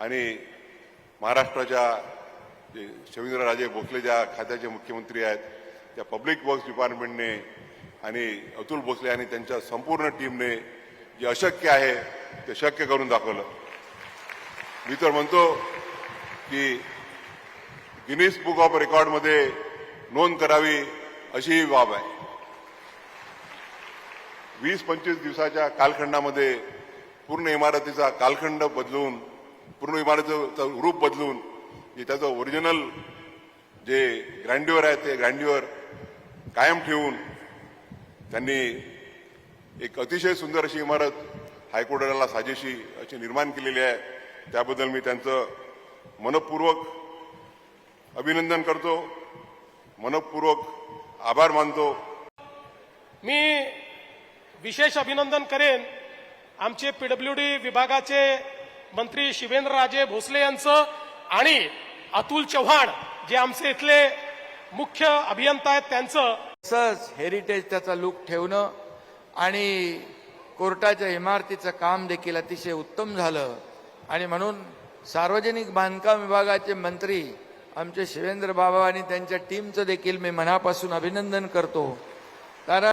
आणि महाराष्ट्राच्या जे भोसले ज्या खात्याचे मुख्यमंत्री आहेत त्या पब्लिक वर्क्स डिपार्टमेंटने आणि अतुल भोसले आणि त्यांच्या संपूर्ण टीमने जे अशक्य आहे ते शक्य करून दाखवलं. मी तर म्हणतो की गिनीस बुक ऑफ रेकॉर्डमध्ये नोंद करावी अशी ही बाब आहे. वीस पंचवीस दिवसाच्या कालखंडामध्ये पूर्ण इमारतीचा कालखंड बदलून पूर्ण इमारतीचं रूप बदलून जे त्याचं ओरिजिनल जे ग्रँड्युअर आहे ते ग्रँड्युअर कायम ठेवून त्यांनी एक अतिशय सुंदर अशी इमारत हायकोर्टाला साजेशी अशी निर्माण केलेली आहे. त्याबद्दल मी त्यांचं मनपूर्वक अभिनंदन करतो. मनपूर्वक आभार मानतो. मी विशेष अभिनंदन करेन आमचे पीडब्ल्यू डी विभागाचे मंत्री शिवेंद्रराजे भोसले यांचं आणि अतुल चव्हाण जे आमचे इथले मुख्य अभियंता आहेत त्यांचं. तसंच हेरिटेज त्याचा लुक ठेवणं आणि कोर्टाच्या इमारतीचं काम देखील अतिशय उत्तम झालं. आणि म्हणून सार्वजनिक बांधकाम विभागाचे मंत्री आमचे शिवेंद्र बाबा आणि त्यांच्या टीमचं देखील मी मनापासून अभिनंदन करतो. कारण